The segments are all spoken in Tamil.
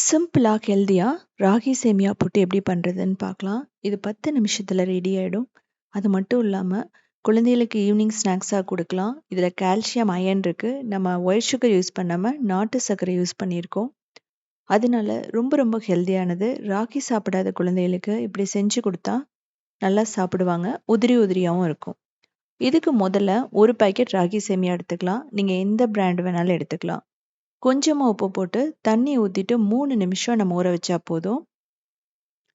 சிம்பிளாக ஹெல்த்தியாக ராகி சேமியா புட்டு எப்படி பண்ணுறதுன்னு பார்க்கலாம். இது பத்து நிமிஷத்தில் ரெடி ஆகிடும் அது மட்டும் இல்லாமல் குழந்தைகளுக்கு ஈவினிங் ஸ்நாக்ஸாக கொடுக்கலாம். இதில் கால்சியம் அயன் இருக்குது நம்ம ஒயிட் சுகர் யூஸ் பண்ணாமல் நாட்டு சர்க்கரை யூஸ் பண்ணியிருக்கோம். அதனால ரொம்ப ரொம்ப ஹெல்த்தியானது ராகி சாப்பிடாத குழந்தைகளுக்கு இப்படி செஞ்சு கொடுத்தா நல்லா சாப்பிடுவாங்க. உதிரி உதிரியாகவும் இருக்கும். இதுக்கு முதல்ல ஒரு பாக்கெட் ராகி சேமியா எடுத்துக்கலாம். நீங்கள் எந்த பிராண்ட் வேணாலும் எடுத்துக்கலாம். கொஞ்சமாக உப்பு போட்டு தண்ணி ஊற்றிட்டு மூணு நிமிஷம் நம்ம ஊற வச்சா போதும்.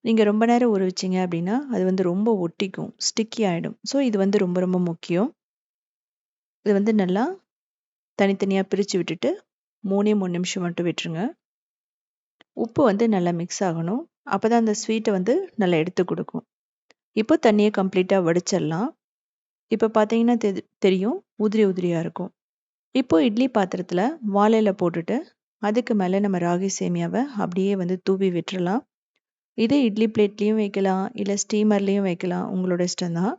நீங்கள் ரொம்ப நேரம் ஊற வச்சிங்க அப்படின்னா அது வந்து ரொம்ப ஒட்டிக்கும் ஸ்டிக்கி ஆகிடும் ஸோ இது வந்து ரொம்ப ரொம்ப முக்கியம். இது வந்து நல்லா தனித்தனியாக பிரித்து விட்டுட்டு மூணே மூணு நிமிஷம் மட்டும் விட்டுருங்க. உப்பு வந்து நல்லா மிக்ஸ் ஆகணும். அப்போ தான் அந்த ஸ்வீட்டை வந்து நல்லா எடுத்து கொடுக்கும். இப்போ தண்ணியை கம்ப்ளீட்டாக வடிச்சிடலாம். இப்போ பார்த்தீங்கன்னா தெரியும். உதிரி உதிரியாக இருக்கும். இப்போ இட்லி பாத்திரத்தில் வாழையில் போட்டுட்டு அதுக்கு மேலே நம்ம ராகி சேமியாவை அப்படியே வந்து தூவி விட்டுறலாம். இது இட்லி பிளேட்லேயும் வைக்கலாம் இல்லை ஸ்டீமர்லேயும் வைக்கலாம். உங்களோட இஷ்டம்தான்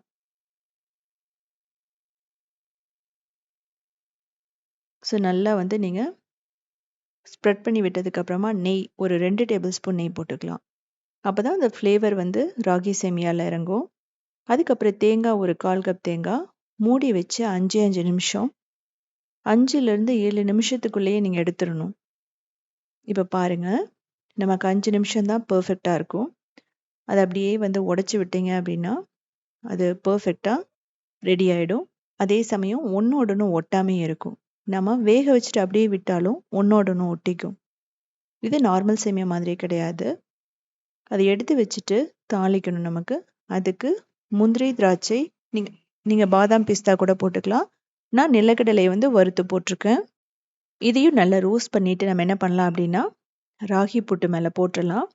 ஸோ நல்லா வந்து நீங்கள் ஸ்ப்ரெட் பண்ணி விட்டதுக்கப்புறமா நெய் ஒரு ரெண்டு டேபிள் ஸ்பூன் நெய் போட்டுக்கலாம். அப்போ தான் அந்த ஃப்ளேவர் வந்து ராகி சேமியாவில் இறங்கும். அதுக்கப்புறம் தேங்காய் ஒரு கால் கப் தேங்காய் மூடி வச்சு அஞ்சு அஞ்சு நிமிஷம் அஞ்சுலேருந்து ஏழு நிமிஷத்துக்குள்ளேயே நீங்கள் எடுத்துடணும். இப்போ பாருங்கள் நமக்கு அஞ்சு நிமிஷம்தான் பர்ஃபெக்டாக இருக்கும். அதை அப்படியே வந்து உடச்சி விட்டீங்க அப்படின்னா அது பர்ஃபெக்டாக ரெடி ஆகிடும் அதே சமயம் ஒன்றோடனு ஒட்டாமே இருக்கும். நம்ம வேக வச்சுட்டு அப்படியே விட்டாலும் ஒன்றோடனு ஒட்டிக்கும். இது நார்மல் சேமியா மாதிரி கிடையாது. அதை எடுத்து வச்சுட்டு தாளிக்கணும் நமக்கு. அதுக்கு முந்திரி திராட்சை நீங்கள் நீங்கள் பாதாம் பிஸ்தா கூட போட்டுக்கலாம். நான் நிலக்கடலையை வந்து வறுத்து போட்டிருக்கேன். இதையும் நல்லா ரோஸ்ட் பண்ணிவிட்டு நம்ம என்ன பண்ணலாம் அப்படின்னா ராகி புட்டு மேலே போட்டுடலாம்.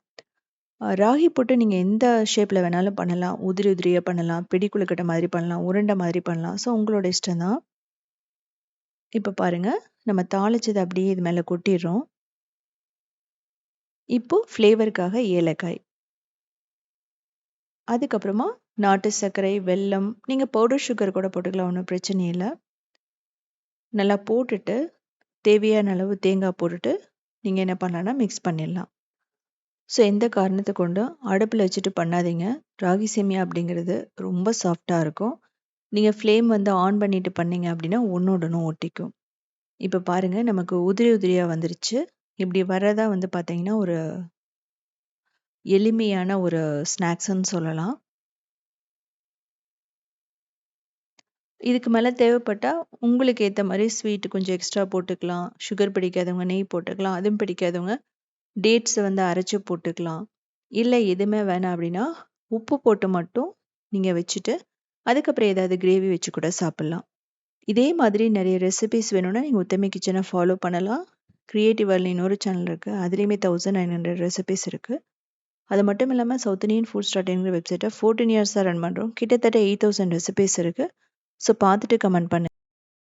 ராகி புட்டு நீங்கள் எந்த ஷேப்பில் வேணாலும் பண்ணலாம். உதிரி உதிரியாக பண்ணலாம். பிடி குழுக்கட்டை மாதிரி பண்ணலாம். உருண்டை மாதிரி பண்ணலாம். ஸோ உங்களோட இஷ்டம் தான். இப்போ பாருங்கள் நம்ம தாளிச்சது அப்படியே இது மேலே கொட்டிடுறோம். இப்போது ஃப்ளேவருக்காக ஏலக்காய். அதுக்கப்புறமா நாட்டு சர்க்கரை வெல்லம் நீங்கள் பவுடர் சுகர் கூட போட்டுக்கலாம். ஒன்றும் பிரச்சனை இல்லை. நல்லா போட்டுட்டு தேவையான அளவு தேங்காய் போட்டுட்டு நீங்கள் என்ன பண்ணலான்னா மிக்ஸ் பண்ணிடலாம். ஸோ எந்த காரணத்தை கொண்டும் அடுப்பில் வச்சுட்டு பண்ணாதீங்க. ராகி சேமியா அப்படிங்கிறது ரொம்ப சாஃப்டாக இருக்கும். நீங்கள் ஃப்ளேம் வந்து ஆன் பண்ணிட்டு பண்ணீங்க அப்படின்னா ஒன்றோடனு ஒட்டிக்கும். இப்போ பாருங்கள் நமக்கு உதிரி உதிரியாக வந்துருச்சு. இப்படி வர்றதா வந்து பார்த்தீங்கன்னா ஒரு எளிமையான ஒரு ஸ்நாக்ஸ்ன்னு சொல்லலாம். இதுக்கு மேலே தேவைப்பட்டால் உங்களுக்கு ஏற்ற மாதிரி ஸ்வீட் கொஞ்சம் எக்ஸ்ட்ரா போட்டுக்கலாம். சுகர் பிடிக்காதவங்க நெய் போட்டுக்கலாம். அதுவும் பிடிக்காதவங்க டேட்ஸை வந்து அரைச்சி போட்டுக்கலாம். இல்லை எதுவுமே வேணாம் அப்படின்னா உப்பு போட்டு மட்டும் நீங்கள் வச்சுட்டு அதுக்கப்புறம் ஏதாவது கிரேவி வச்சு கூட சாப்பிட்லாம். இதே மாதிரி நிறைய ரெசிபிஸ் வேணும்னா நீங்கள் உத்தமி கிச்சனை ஃபாலோ பண்ணலாம். க்ரியேட்டிவ் வேர்ல்டு இன்னொரு சேனல் இருக்குது அதுலேயுமே தௌசண்ட் நைன் ஹண்ட்ரட் ரெசிபிஸ் இருக்குது அது மட்டும் இல்லாமல் சவுத் இண்டியன் ஃபுட் ஸ்டார்ட்ங்கிற வெப்சைட்டை ஃபோர்டீன் இயர்ஸாக ரன் பண்ணுறோம் கிட்டத்தட்ட எயிட் தௌசண்ட் ரெசிபிஸ் இருக்குது ஸோ பார்த்துட்டு கமெண்ட் பண்ணு.